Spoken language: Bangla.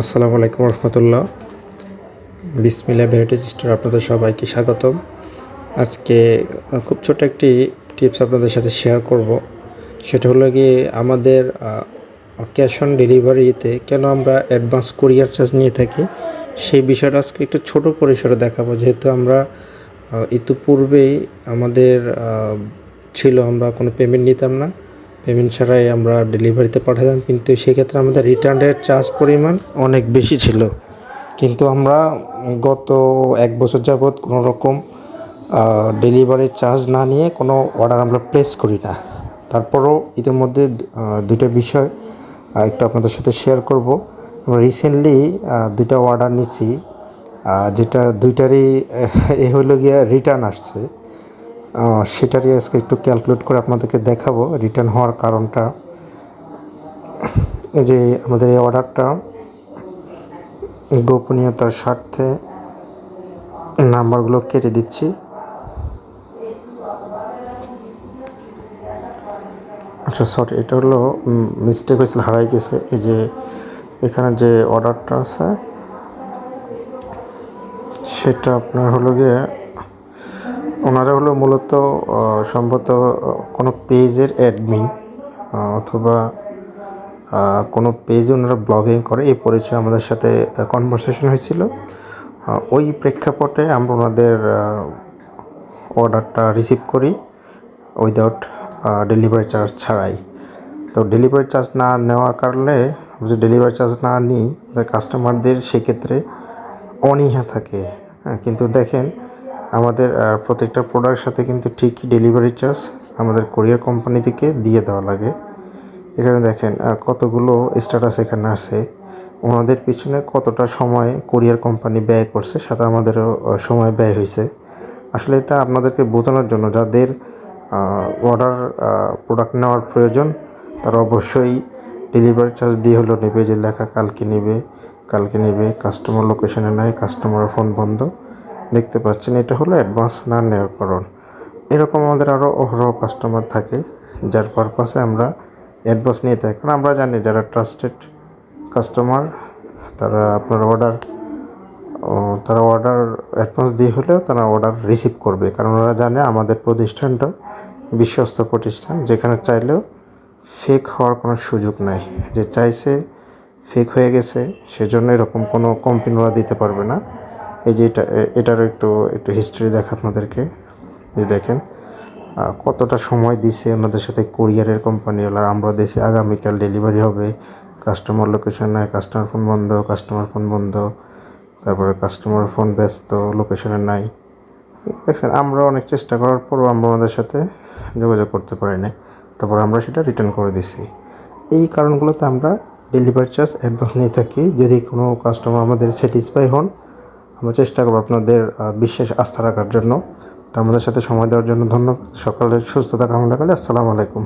আসসালামু আলাইকুম রহমতুল্লাহ। বিসমিল্লা ভ্যারাইটি স্টোর আপনাদের সবাইকে স্বাগতম। আজকে খুব ছোট একটি টিপস আপনাদের সাথে শেয়ার করব। সেটা হলো গিয়ে আমাদের ক্যাশ অন ডেলিভারিতে কেন আমরা অ্যাডভান্স কুরিয়ার চার্জ নিয়ে থাকি, সেই বিষয়টা আজকে একটু ছোট পরিসরে দেখাবো। যেহেতু আমরা ইতিপূর্বেই আমাদের ছিল, আমরা কোনো পেমেন্ট নিতাম না। পেমেন্ট ছাড়াই আমরা ডেলিভারিতে পাঠাতাম। কিন্তু সেক্ষেত্রে আমাদের রিটার্নের চার্জ পরিমাণ অনেক বেশি ছিল। কিন্তু আমরা গত এক বছর যাবৎ কোনো রকম ডেলিভারি চার্জ না নিয়ে কোনো অর্ডার আমরা প্লেস করি না। তারপরও ইতিমধ্যে দুটো বিষয় একটু আপনাদের সাথে শেয়ার করব। আমরা রিসেন্টলি দুইটা অর্ডার নিছি যেটা দুইটারই, এ হলো গিয়ে রিটার্ন আসছে। সেটারই আজকে একটু ক্যালকুলেট করে আপনাদেরকে দেখাবো রিটার্ন হওয়ার কারণটা। এই যে আমাদের এই অর্ডারটা গোপনীয়তার স্বার্থে নাম্বারগুলো কেটে দিচ্ছি। আচ্ছা সরি এটা হলো মিস্টেক হয়েছিল, হারাই গেছে। এই যে এখানে যে অর্ডারটা আছে, সেটা আপনার হলো গিয়ে ওনারা হলো মূলত সম্ভবত কোনো পেজের অ্যাডমিন অথবা কোনো পেজে ওনারা ব্লগিং করে। এই পরিচয় আমাদের সাথে কনভারসেশন হয়েছিল। ওই প্রেক্ষাপটে আমরা ওনাদের অর্ডারটা রিসিভ করি উইদাউট ডেলিভারি চার্জ ছাড়াই। তো ডেলিভারি চার্জ না নেওয়ার কারণে যে ডেলিভারি চার্জ না নিই কাস্টমারদের সেক্ষেত্রে অনীহা থাকে। হ্যাঁ কিন্তু দেখেন আমাদের প্রত্যেকটা প্রোডাক্ট সাথে কিন্তু ঠিকই ডেলিভারি চার্জ আমাদের কোরিয়ার কোম্পানি থেকে দিয়ে দেওয়া লাগে। এখানে দেখেন কতগুলো স্ট্যাটাস এখানে আছে। ওনাদের পিছনে কতটা সময় কোরিয়ার কোম্পানি ব্যয় করছে সাথে আমাদেরও সময় ব্যয় হয়েছে। আসলে এটা আপনাদেরকে বোঝানোর জন্য যাদের অর্ডার প্রোডাক্ট নেওয়ার প্রয়োজন, তারা অবশ্যই ডেলিভারি চার্জ দিয়ে হলো নেবে যে লেখা কালকে নেবে কালকে নেবে কাস্টমার লোকেশনে নেয় কাস্টমারের ফোন বন্ধ। দেখতে পাচ্ছেন, এটা হলো অ্যাডভান্স না নেওয়ার কারণ। এরকম আমাদের আরও অহরহ কাস্টমার থাকে, যার পারপাসে আমরা অ্যাডভান্স নিয়ে থাকি। কারণ আমরা জানি যারা ট্রাস্টেড কাস্টমার তারা আপনার অর্ডার তারা অর্ডার অ্যাডভান্স দিয়ে হলেও তারা অর্ডার রিসিভ করবে। কারণ ওরা জানে আমাদের প্রতিষ্ঠানটা বিশ্বস্ত প্রতিষ্ঠান, যেখানে চাইলেও ফেক হওয়ার কোনো সুযোগ নাই। যে চাইছে ফেক হয়ে গেছে, সেজন্য এরকম কোনো কমপ্লেন ওরা দিতে পারবে না। এই যে এটা এটারও একটু একটু হিস্ট্রি দেখা আপনাদেরকে, যে দেখেন কতটা সময় দিছে ওনাদের সাথে কোরিয়ারের কোম্পানিওয়ালা আমরা দেশে আগামীকাল ডেলিভারি হবে কাস্টমার লোকেশন কাস্টমার ফোন বন্ধ কাস্টমার ফোন বন্ধ, তারপরে কাস্টমার ফোন ব্যস্ত লোকেশনে নাই। দেখছেন, আমরা অনেক চেষ্টা করার পরও আমরা আমাদের সাথে যোগাযোগ করতে পারি না তারপর আমরা সেটা রিটার্ন করে দিছি। এই কারণগুলোতে আমরা ডেলিভারি চার্জ অ্যাডভান্স নিয়ে থাকি। যদি কোনো কাস্টমার আমাদের স্যাটিসফাই হন আমরা চেষ্টা করব আপনাদের বিশেষ আস্থা রাখার জন্য। তো আমাদের সাথে সময় দেওয়ার জন্য ধন্যবাদ। সকালের সুস্থতা কামনা করি। আসসালামু আলাইকুম।